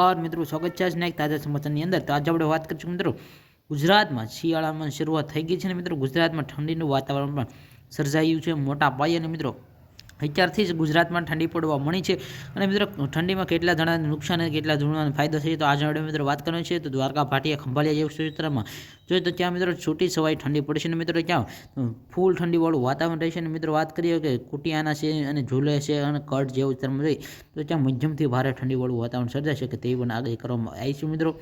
નમસ્કાર મિત્રો, સ્વાગત છે આજના એક તાજા સમાચારની અંદર. તો આજે આપણે વાત કરીશું મિત્રો, ગુજરાતમાં શિયાળામાં શરૂઆત થઈ ગઈ છે ને મિત્રો. ગુજરાતમાં ઠંડીનું વાતાવરણ પણ સર્જાયું છે. મોટા પાયે અને મિત્રો અત્યારથી જ ગુજરાતમાં ઠંડી પડવા મળી છે. અને મિત્રો, ઠંડીમાં કેટલા જણાને નુકસાન અને કેટલા જણાને ફાયદો છે તો આજે આપણે મિત્રો વાત કરવાની છે. તો દ્વારકા, ભાટિયા ખંભાલિયા જેવું ક્ષેત્રમાં જોઈએ તો ત્યાં મિત્રો છૂટી સવાઈ ઠંડી પડશે ને મિત્રો ત્યાં ફૂલ ઠંડીવાળું વાતાવરણ રહેશે અને મિત્રો વાત કરીએ કે કુટિયાના છે અને ઝૂલે છે અને કટ જેવું વિસ્તારમાં જોઈએ તો ત્યાં મધ્યમથી ભારે ઠંડીવાળું વાતાવરણ સર્જાશે કે તે પણ આગળ કરવામાં આવી છે મિત્રો.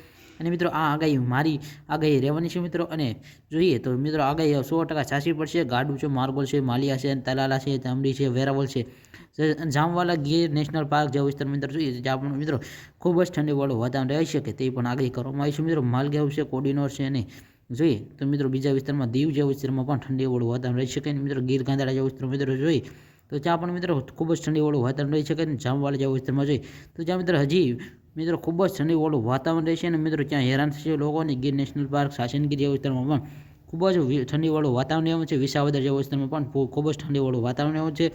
અને મિત્રો, આ આગાહી મારી આગાહી રહેવાની છે મિત્રો. અને જોઈએ તો મિત્રો, આગાહી સો ટકા સાચી પડશે. ગાડું છે, માર્ગોલ છે, માલિયા છે, તલાલા છે, ચામડી છે વેરાવલ છે. જામવાલા ગીર નેશનલ પાર્ક જેવા વિસ્તારમાં મિત્રો જોઈએ જ્યાં પણ મિત્રો ખૂબ જ ઠંડીવાળું વાતાવરણ રહી શકે તે પણ આગાહી કરવામાં આવી છે મિત્રો. માલગાવ છે, કોડીનોર છે અને જોઈએ તો મિત્રો બીજા વિસ્તારમાં દીવ જેવા વિસ્તારમાં પણ ઠંડીવાળું વાતાવરણ રહી શકે મિત્રો. ગીર ગાંધાડા જેવા વિસ્તારમાં મિત્રો જોઈએ તો ત્યાં પણ મિત્રો ખૂબ જ ઠંડીવાળું વાતાવરણ રહી શકે અને જામવાળા જેવા વિસ્તારમાં જોઈએ તો જ્યાં મિત્રો હજી મિત્રો, ખૂબ જ ઠંડીવાળું વાતાવરણ રહેશે અને મિત્રો, ત્યાં હેરાન થશે લોકોને. ગીર નેશનલ પાર્ક શાસનગીર જેવા વિસ્તારમાં પણ ખૂબ જ ઠંડીવાળું વાતાવરણ એવું છે. વિસાવદર જેવા વિસ્તારમાં પણ ખૂબ જ ઠંડીવાળું વાતાવરણ એવું છે.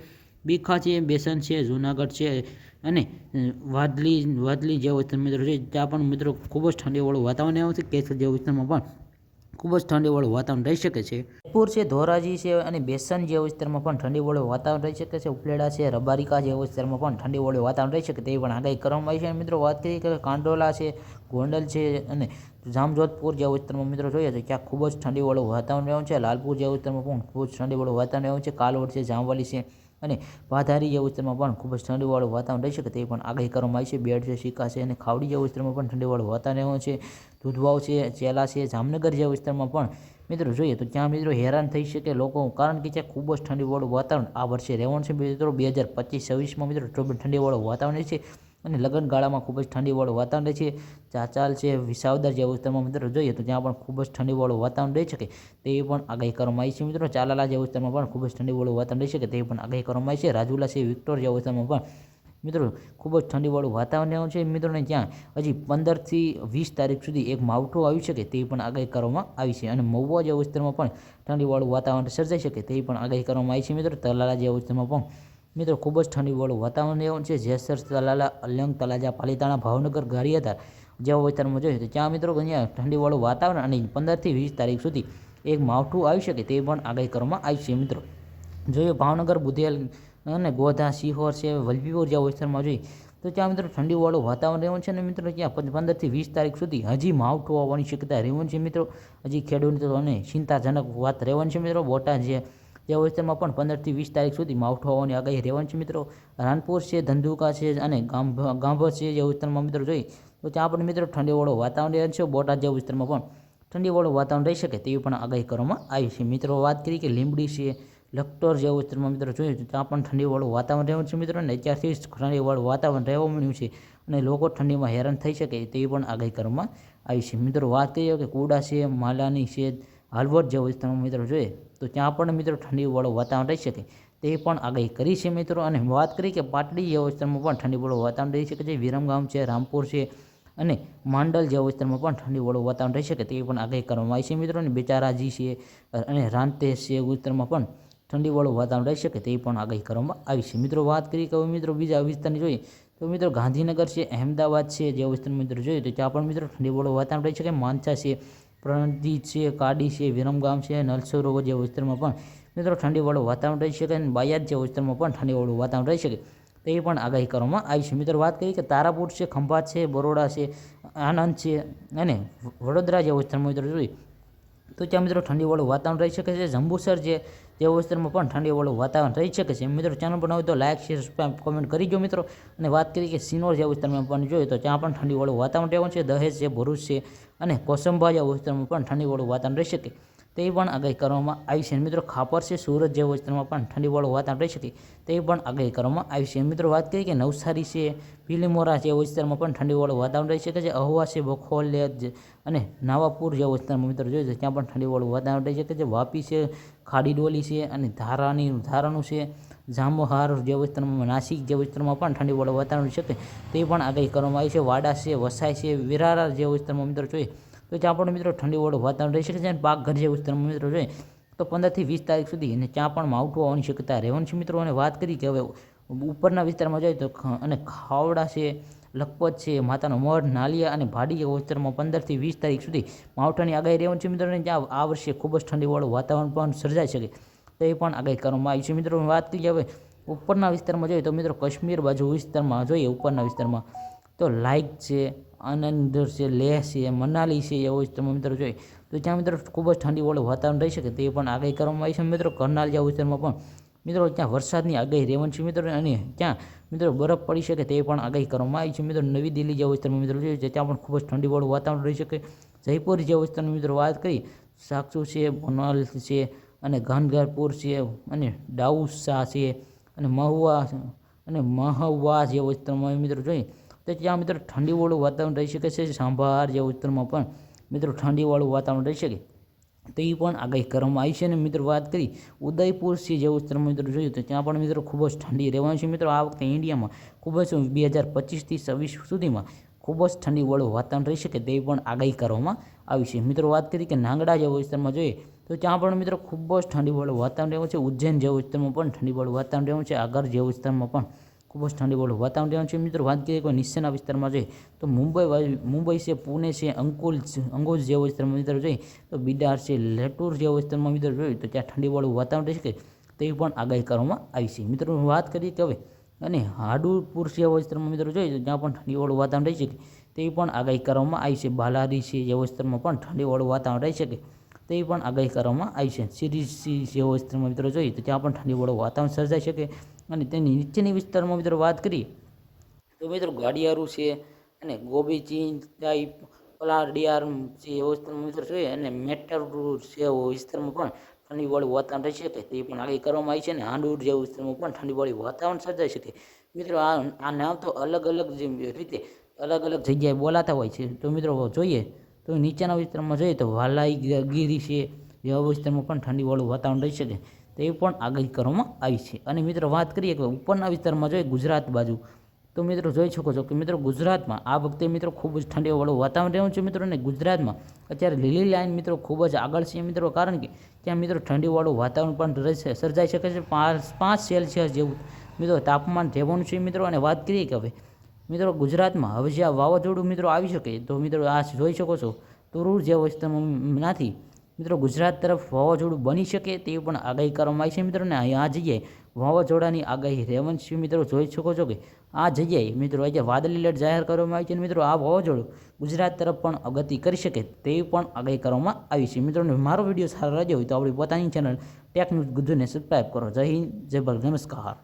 બીખા છે, બેસન છે, જૂનાગઢ છે અને વાદલી વાદલી જેવા વિસ્તાર મિત્રો છે. ત્યાં પણ મિત્રો ખૂબ જ ઠંડીવાળું વાતાવરણ એવું છે. કેસર જેવા વિસ્તારમાં પણ ખૂબ જ ઠંડીવાળું વાતાવરણ રહી શકે છે. જયપુર છે, ધોરાજી છે અને બેસન જેવા વિસ્તારમાં પણ ઠંડીવાળું વાતાવરણ રહી શકે છે. ઉપલેડા છે, રબારિકા જેવા વિસ્તારમાં પણ ઠંડીવાળું વાતાવરણ રહી શકે તે પણ આગાહી કરવામાં આવી છે. મિત્રો, વાત કરીએ કે કાંડોલા છે, ગોંડલ છે અને જામજોધપુર જેવા વિસ્તારમાં મિત્રો જોઈએ તો ત્યાં ખૂબ જ ઠંડીવાળું વાતાવરણ રહ્યું છે. લાલપુર જેવા વિસ્તારમાં પણ ખૂબ જ ઠંડીવાળું વાતાવરણ રહ્યું છે. કાલોડ છે, જામવાલી છે અને પાધારી જેવા વિસ્તારમાં પણ ખૂબ જ ઠંડીવાળું વાતાવરણ રહી શકે તે પણ આગાહી કરવામાં આવી છે. બેડ છે સિક્કા છે અને ખાવડી જેવા વિસ્તારમાં પણ ઠંડીવાળું વાતાવરણ રહ્યું છે. દૂધવાવ છે, ચેલા છે, જામનગર જેવા વિસ્તારમાં પણ મિત્રો જોઈએ તો ત્યાં મિત્રો હેરાન થઈ શકે લોકો કારણ કે ત્યાં ખૂબ જ ઠંડીવાળું વાતાવરણ આ વર્ષે રહેવાનું છે. મિત્રો, બે હજાર પચીસ છવ્વીસમાં મિત્રો ઠંડીવાળું વાતાવરણ છે. અને લગ્નગાળામાં ખૂબ જ ઠંડીવાળું વાતાવરણ રહે છે. ચાચાલ છે, વિસાવદર જેવા વિસ્તારમાં મિત્રો જોઈએ તો ત્યાં પણ ખૂબ જ ઠંડીવાળું વાતાવરણ રહી શકે તે પણ આગાહી કરવામાં આવી છે મિત્રો. ચાલાલા જેવા વિસ્તારમાં પણ ખૂબ જ ઠંડીવાળું વાતાવરણ રહી શકે તે પણ આગાહી કરવામાં આવી છે. રાજુલા છે વિક્ટોર જેવા વિસ્તારમાં પણ મિત્રો ખૂબ જ ઠંડીવાળું વાતાવરણ છે મિત્રોને ત્યાં હજી પંદરથી વીસ તારીખ સુધી એક માવઠું આવી શકે તે પણ આગાહી કરવામાં આવી છે. અને મહુવા જેવા વિસ્તારમાં પણ ઠંડીવાળું વાતાવરણ સર્જાઈ શકે તે પણ આગાહી કરવામાં આવી છે મિત્રો. તલાલા જેવા વિસ્તારમાં પણ મિત્રો, ખૂબ જ ઠંડીવાળું વાતાવરણ રહેવાનું છે. જેસર, તલાલા, અલંગ તલાજા પાલીતાણા, ભાવનગર ગારિયાધાર જેવા વિસ્તારમાં જોઈએ તો ત્યાં મિત્રો અહીંયા ઠંડીવાળું વાતાવરણ અને પંદરથી વીસ તારીખ સુધી એક માવઠું આવી શકે તે પણ આગાહી કરવામાં આવી છે મિત્રો. જોઈએ ભાવનગર, બુધેલ અને ગોધા સિહોર છે, વલભીપુર જેવા વિસ્તારમાં જોઈએ તો ત્યાં મિત્રો ઠંડીવાળું વાતાવરણ રહેવાનું છે અને મિત્રો ત્યાં પંદરથી વીસ તારીખ સુધી હજી માવઠું આવવાની શક્યતા રહેવાની છે મિત્રો. હજી ખેડૂતોને ચિંતાજનક વાત રહેવાની છે મિત્રો. બોટાદ જે જેવા વિસ્તારમાં પણ પંદરથી વીસ તારીખ સુધી માવઠું હોવાની આગાહી રહેવાની છે મિત્રો. રાનપુર છે, ધંધુકા છે અને ગાંભર છે જેવા વિસ્તારમાં મિત્રો જોઈ તો ત્યાં પણ મિત્રો ઠંડીવાળો વાતાવરણ રહે છે. બોટાદ જેવા વિસ્તારમાં પણ ઠંડીવાળું વાતાવરણ રહી શકે તેવી પણ આગાહી કરવામાં આવી છે. મિત્રો વાત કરી કે લીંબડી છે, લખતર જેવા વિસ્તારમાં મિત્રો જોયું તો ત્યાં પણ ઠંડીવાળું વાતાવરણ રહેવાનું છે મિત્રો. અને અત્યારથી ઠંડીવાળું વાતાવરણ રહેવા મળ્યું છે અને લોકો ઠંડીમાં હેરાન થઈ શકે તેવી પણ આગાહી કરવામાં આવી છે. મિત્રો વાત કરીએ કે કુડા છે, માલાની છે હાલવટ જેવા વિસ્તારમાં મિત્રો જોઈએ, તો ત્યાં પણ મિત્રો ઠંડીવાળું વાતાવરણ રહી શકે. તે પણ આગાહી કરી છે મિત્રો, અને વાત કરી કે પાટડી જેવા વિસ્તારમાં પણ ઠંડીવાળું વાતાવરણ રહી શકે છે. વિરમગામ છે, રામપુર છે, અને માંડલ જેવા વિસ્તારમાં પણ ઠંડીવાળું વાતાવરણ રહી શકે તેવી પણ આગાહી કરવામાં આવી છે મિત્રો. અને બેચારાજી છે, અને રાંતેશ છે વિસ્તારમાં પણ ઠંડીવાળું વાતાવરણ રહી શકે તેવી પણ આગાહી કરવામાં આવી છે. મિત્રો, વાત કરી કે મિત્રો બીજા વિસ્તારની જોઈએ, તો મિત્રો ગાંધીનગર છે, અહેમદાબાદ છે, જેવા વિસ્તારમાં મિત્રો જોઈએ, તો ત્યાં પણ મિત્રો ઠંડીવાળું વાતાવરણ રહી શકે. માનસા છે પ્રણજી છે, કાડી છે, વિરમગામ છે નલસરોવર જે વિસ્તારમાં પણ મિત્રો ઠંડીવાળું વાતાવરણ રહી શકે અને બાયાદ જેવા વિસ્તારમાં પણ ઠંડીવાળું વાતાવરણ રહી શકે, તે પણ આગાહી કરવામાં આવી છે. મિત્રો વાત કરીએ કે તારાપુર છે ખંભાત છે, બરોડા છે આનંદ છે અને વડોદરા જેવા વિસ્તારમાં મિત્રો જોઈએ, તો ત્યાં મિત્રો ઠંડીવાળું વાતાવરણ રહી શકે છે. જંબુસર જે તે વિસ્તારમાં પણ ઠંડીવાળું વાતાવરણ રહી શકે છે. મિત્રો ચેનલ હોય તો લાઇક શેર કોમેન્ટ કરી દો મિત્રો. અને વાત કરી કે સિનોર જેવા વિસ્તારમાં પણ જોઈએ, તો ત્યાં પણ ઠંડીવાળું વાતાવરણ રહેવાનું છે. દહેજ છે, ભરૂચ છે અને કોસંબા વિસ્તારમાં પણ ઠંડીવાળું વાતાવરણ રહી શકે. તે પણ આગાહી કરવામાં આવી છે. મિત્રો, ખાપર છે, સુરત જેવા વિસ્તારમાં પણ ઠંડીવાળું વાતાવરણ રહી શકે તે પણ આગાહી કરવામાં આવી છે. મિત્રો, વાત કરીએ કે નવસારી છે, પીલીમોરા જેવા વિસ્તારમાં પણ ઠંડીવાળું વાતાવરણ રહી શકે છે. અહવા છે, બખોલ અને નાવાપુર જેવા વિસ્તારમાં મિત્રો જોઈએ છે ત્યાં પણ ઠંડીવાળું વાતાવરણ રહી શકે છે. વાપી છે ખાડી ડોલી છે અને ધારાની, ધારાનું છે, જામહાર જે વિસ્તારમાં, નાસિક જે વિસ્તારમાં પણ ઠંડીવાળું વાતાવરણ શકે તે પણ આગાહી કરવામાં આવી છે. વાડા છે, વસાઈ છે, વિરારા જેવા વિસ્તારમાં મિત્રો જોઈએ તો ત્યાં પણ મિત્રો ઠંડીવાળું વાતાવરણ રહી શકે છે અને પાકઘર જેવા વિસ્તારમાં મિત્રો જોઈએ. તો પંદરથી વીસ તારીખ સુધી અને ત્યાં પણ માવઠું આવવાની શક્યતા રહેવાની છે મિત્રો. અને વાત કરી કે હવે ઉપરના વિસ્તારમાં જાય તો અને ખાવડા છે, લખપત છે, માતાનો મઢ, નાલિયા અને ભાડી જેવા પંદરથી વીસ તારીખ સુધી માવઠાની આગાહી રહેવાની છે મિત્રો. જ્યાં આ વર્ષે ખૂબ જ ઠંડીવાળું વાતાવરણ પણ સર્જાઈ શકે તે પણ આગાહી કરવામાં આવી છે મિત્રો. વાત કરીએ હવે ઉપરના વિસ્તારમાં જોઈએ તો મિત્રો કાશ્મીર બાજુ વિસ્તારમાં જોઈએ ઉપરના વિસ્તારમાં તો લાઇક છે આનંદ છે, લેહ છે, મનાલી છે, એવો તમે મિત્રો જોઈએ તો ત્યાં મિત્રો ખૂબ જ ઠંડીવાળું વાતાવરણ રહી શકે તે પણ આગાહી કરવામાં આવી છે. મિત્રો કરનાલ જેવા વિસ્તારમાં પણ મિત્રો ત્યાં વરસાદની આગાહી રહેવાની છે મિત્રો અને ત્યાં મિત્રો બરફ પડી શકે તે પણ આગાહી કરવામાં આવી છે. મિત્રો નવી દિલ્હી જેવા વિસ્તારમાં મિત્રો જોઈએ ત્યાં પણ ખૂબ જ ઠંડીવાળું વાતાવરણ રહી શકે. જયપુર જેવા વિસ્તારની મિત્રો વાત કરી સાક્ષુ છે, બોનાલ છે અને ગાનગારપુર છે અને ડાઉસા છે અને મહુવા અને મહુવા જેવા વિસ્તારમાં મિત્રો જોઈએ તો ત્યાં મિત્રો ઠંડીવાળું વાતાવરણ રહી શકે છે, સાંભાર જે ઉત્તરમાં પણ મિત્રો ઠંડીવાળું વાતાવરણ રહી શકે. તો એ પણ આગાહી કરવામાં આવી છે અને મિત્રો વાત કરી ઉદયપુર છે જે ઉત્તરમાં મિત્રો જોયું તો ત્યાં પણ મિત્રો ખૂબ જ ઠંડી રહેવાની છે. મિત્રો આ વખતે ઇન્ડિયામાં ખૂબ જ બે હજાર પચીસથી છવ્વીસ સુધીમાં ખૂબ જ ઠંડીવાળું વાતાવરણ રહી શકે તે પણ આગાહી કરવામાં આવી છે. મિત્રો વાત કરી કે નાંગડા જેવા વિસ્તારમાં જોઈએ તો ત્યાં પણ મિત્રો ખૂબ જ ઠંડીવાળું વાતાવરણ રહેવું છે. ઉજ્જૈન જેવા વિસ્તારમાં પણ ઠંડીવાળું વાતાવરણ રહેવું છે. આગળ જેવા વિસ્તારમાં પણ ખૂબ જ ઠંડીવાળું વાતાવરણ રહેવાનું છે મિત્રો. વાત કરીએ કોઈ નીચેના વિસ્તારમાં જોઈએ તો મુંબઈ મુંબઈ છે, પુણે છે, અંકુલ અંગોજ જેવા વિસ્તારમાં મિત્રો જોઈએ તો બિડાર છે, લેટુર જેવા વિસ્તારમાં મિત્રો જોઈએ તો ત્યાં ઠંડીવાળું વાતાવરણ રહી શકે તે પણ આગાહી કરવામાં આવી છે. મિત્રો વાત કરીએ કે હવે અને હાડુપુર જેવા વિસ્તારમાં મિત્રો જોઈએ તો ત્યાં પણ ઠંડીવાળું વાતાવરણ રહી શકે તે પણ આગાહી કરવામાં આવી છે. બાલારી છે જેવા વિસ્તારમાં પણ ઠંડીવાળું વાતાવરણ રહી શકે તે પણ આગાહી કરવામાં આવી છે. સિરીસી જેવા વિસ્તારમાં મિત્રો જોઈએ તો ત્યાં પણ ઠંડીવાળું વાતાવરણ સર્જાઈ શકે અને તેની નીચેની વિસ્તારમાં મિત્રો વાત કરીએ તો મિત્રો ગાડિયારું છે અને ગોબી ચીન ટાઈપ પલાડિયાર છે એવો વિસ્તારમાં મિત્રો જોઈએ અને મેટરરૂ છે એવો વિસ્તારમાં પણ ઠંડીવાળું વાતાવરણ રહી શકે તે પણ આગળ કરવામાં આવી છે અને હાંડુર જેવું વિસ્તારમાં પણ ઠંડીવાળી વાતાવરણ સર્જાઈ શકે મિત્રો આ આ નામ તો અલગ અલગ જે રીતે અલગ અલગ જગ્યાએ બોલાતા હોય છે. તો મિત્રો જોઈએ તો નીચેના વિસ્તારમાં જોઈએ તો વાલાઈ ગીરી છે. એવા વિસ્તારમાં પણ ઠંડીવાળું વાતાવરણ રહી શકે તે પણ આગાહી કરવામાં આવી છે. અને મિત્રો વાત કરીએ કે ઉપરના વિસ્તારમાં જોઈએ ગુજરાત બાજુ, તો મિત્રો જોઈ શકો છો કે મિત્રો ગુજરાતમાં આ વખતે મિત્રો ખૂબ જ ઠંડીવાળું વાતાવરણ રહેવું છે મિત્રો અને ગુજરાતમાં અત્યારે લીલી લાઈન મિત્રો ખૂબ જ આગળ છે મિત્રો કારણ કે ત્યાં મિત્રો ઠંડીવાળું વાતાવરણ પણ રહેશે સર્જાઈ શકે છે પાંચ પાંચ સેલ્સિયસ જેવું મિત્રો તાપમાન રહેવાનું છે મિત્રો. અને વાત કરીએ કે હવે મિત્રો ગુજરાતમાં હવે આ વાવાઝોડું મિત્રો આવી શકે તો મિત્રો આ જોઈ શકો છો, તુરુર જે વિસ્તારમાં નાથી મિત્રો, ગુજરાત તરફ વાવાઝોડું બની શકે તેવી પણ આગાહી કરવામાં આવી છે મિત્રો ને આ જગ્યાએ વાવાઝોડાની આગાહી રહેવાની મિત્રો જોઈ શકો છો કે આ જગ્યાએ મિત્રો આજે વાદળી એલર્ટ જાહેર કરવામાં આવી છે, અને મિત્રો આ વાવાઝોડું ગુજરાત તરફ પણ અગતિ કરી શકે તેવી પણ આગાહી કરવામાં આવી છે. મિત્રોને મારો વીડિયો સારો લાગ્યો હોય તો આપણી પોતાની ચેનલ ટેક ગુજુને સબસ્ક્રાઈબ કરો. જય હિન્દ, જય ભારત, નમસ્કાર.